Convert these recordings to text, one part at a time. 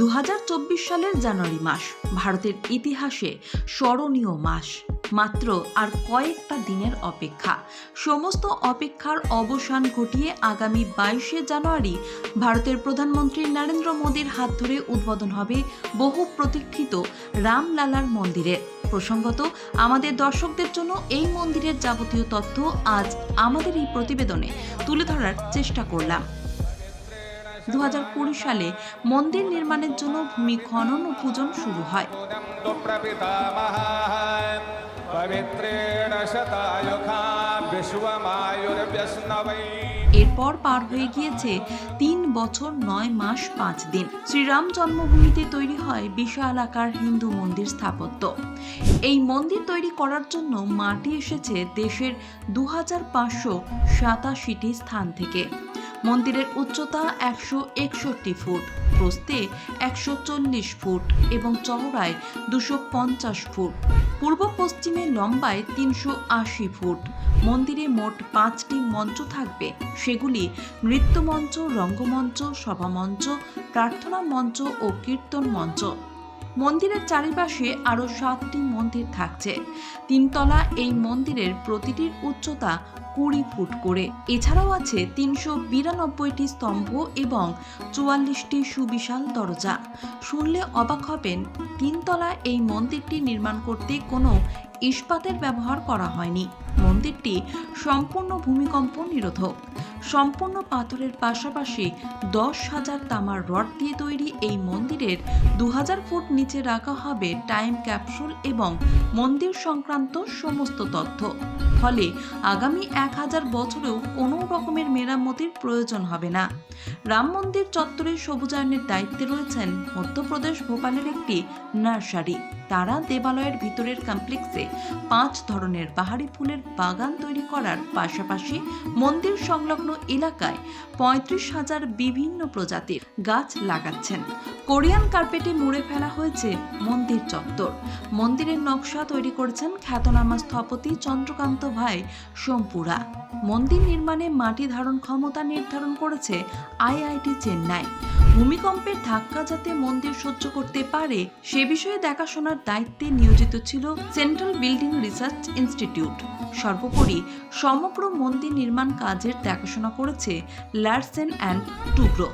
দু হাজার চব্বিশ সালের জানুয়ারি মাস ভারতের ইতিহাসে স্মরণীয় মাস। মাত্র আর কয়েকটা দিনের অপেক্ষা। সমস্ত অপেক্ষার অবসান ঘটিয়ে আগামী বাইশে জানুয়ারি ভারতের প্রধানমন্ত্রী নরেন্দ্র মোদীর হাত ধরে উদ্বোধন হবে বহু প্রতীক্ষিত রামলালার মন্দিরের প্রসঙ্গত, আমাদের দর্শকদের জন্য এই মন্দিরের যাবতীয় তথ্য আজ আমাদের এই প্রতিবেদনে তুলে ধরার চেষ্টা করলাম। দু হাজার কুড়ি সালে মন্দির নির্মাণের জন্য ভূমি খনন ও পূজন শুরু হয়। এরপর পার হয়ে গিয়েছে তিন বছর নয় মাস পাঁচ দিন। শ্রীরাম জন্মভূমিতে তৈরি হয় বিশাল আকার হিন্দু মন্দির স্থাপত্য। এই মন্দির তৈরি করার জন্য মাটি এসেছে দেশের দু হাজার পাঁচশো সাতাশিটি স্থান থেকে। মন্দিরের উচ্চতা একশো একষট্টি ফুট প্রস্তে একশো চল্লিশ ফুট এবং চওড়ায় দুশো পঞ্চাশ ফুট। পূর্ব পশ্চিমে লম্বায় তিনশো আশি ফুট। মন্দিরে মোট পাঁচটি মঞ্চ থাকবে। সেগুলি নৃত্যমঞ্চ, রঙ্গমঞ্চ, সভামঞ্চ, প্রার্থনা মঞ্চ ও কীর্তন মঞ্চ। মন্দিরের চারিপাশে আরও সাতটি মন্দির থাকছে। তিনতলা এই মন্দিরের প্রতিটির উচ্চতা কুড়ি ফুট করে। এছাড়াও আছে তিনশো বিরানব্বইটি স্তম্ভ এবং চুয়াল্লিশটি সুবিশাল দরজা। শুনলে অবাক হবেন, তিনতলা এই মন্দিরটি নির্মাণ করতে কোনো ইস্পাতের ব্যবহার করা হয়নি। মন্দিরটি সম্পূর্ণ ভূমিকম্প নিরোধক। সম্পূর্ণ পাথরের পাশাপাশি দশ হাজার তামার রড দিয়ে তৈরি এই মন্দিরের দু হাজার ফুট নিচে রাখা হবে টাইম ক্যাপসুল এবং মন্দির সংক্রান্ত সমস্ত তথ্য। ফলে আগামী এক হাজার বছরেও কোনো রকমের মেরামতির প্রয়োজন হবে না। রাম মন্দির চত্বরে সবুজায়নের দায়িত্বে রয়েছেন মধ্যপ্রদেশ ভোপালের একটি নার্সারি। তারা দেবালয়ের ভিতরের কমপ্লেক্সে পাঁচ ধরনের বাহারি ফুলের বাগান তৈরি করার পাশাপাশি মন্দির সংলগ্ন এলাকায় পঁয়ত্রিশ হাজার বিভিন্ন প্রজাতির গাছ লাগাচ্ছেন। কোরিয়ান কার্পেটে মুড়ে ফেলা হয়েছে মন্দির চত্বর। মন্দিরের নকশা তৈরি করেছেন খ্যাতনামা স্থপতি চন্দ্রকান্ত ভাই সোমপুরা। মন্দির নির্মাণে মাটি ধারণ ক্ষমতা নির্ধারণ করেছে আইআইটি চেন্নাই। ভূমিকম্পের ধাক্কা যাতে মন্দির সহ্য করতে পারে, সে বিষয়ে দেখাশোনার দায়িত্বে নিয়োজিত ছিল সেন্ট্রাল বিল্ডিং রিসার্চ ইনস্টিটিউট। সর্বোপরি সমগ্র মন্দির নির্মাণ কাজের দেখাশোনা করেছে লার্সেন অ্যান্ড টুব্রো।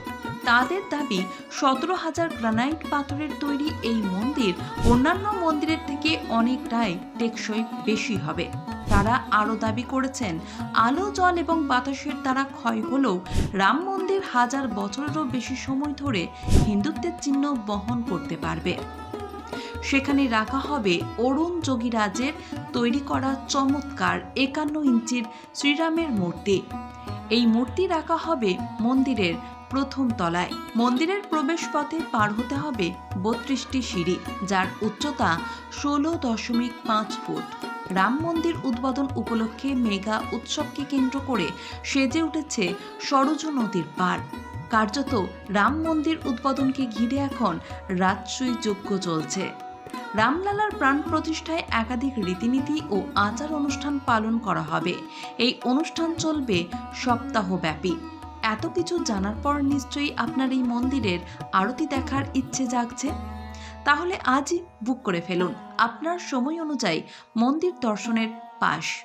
তাদের দাবি, সতেরো হাজার গ্রানাইট পাথরের তৈরি এই মন্দির অন্যান্য মন্দিরের থেকে অনেকটাই টেকসই বেশি হবে। তারা আরও দাবি করেছেন, আলো, জল এবং বাতাসের দ্বারা ক্ষয় হলেও রাম মন্দির হাজার বছরেরও বেশি সময় ধরে হিন্দুত্বের চিহ্ন বহন করতে পারবে। সেখানে রাখা হবে অরুণ যোগীরাজের তৈরি করা চমৎকার একান্ন ইঞ্চির শ্রীরামের মূর্তি। এই মূর্তি রাখা হবে মন্দিরের প্রথম তলায়। মন্দিরের প্রবেশপথে পার হতে হবে বত্রিশটি সিঁড়ি, যার উচ্চতা ষোলো দশমিক পাঁচ ফুট। রাম মন্দির উদ্বোধন উপলক্ষে মেগা উৎসবকে কেন্দ্র করে সেজে উঠেছে সরজ নদীর পার। কার্যত রাম মন্দির উদ্বোধনকে ঘিরে এখন রাজসুই যজ্ঞ চলছে। রামলালার প্রাণ প্রতিষ্ঠায় একাধিক রীতিনীতি ও আচার অনুষ্ঠান পালন করা হবে। এই অনুষ্ঠান চলবে সপ্তাহব্যাপী। এত কিছু জানার পর নিশ্চয়ই আপনার এই মন্দিরের আরতি দেখার ইচ্ছে জাগছে? তাহলে আজই বুক করে ফেলুন। আপনার সময় অনুযায়ী মন্দির দর্শনের পাশ।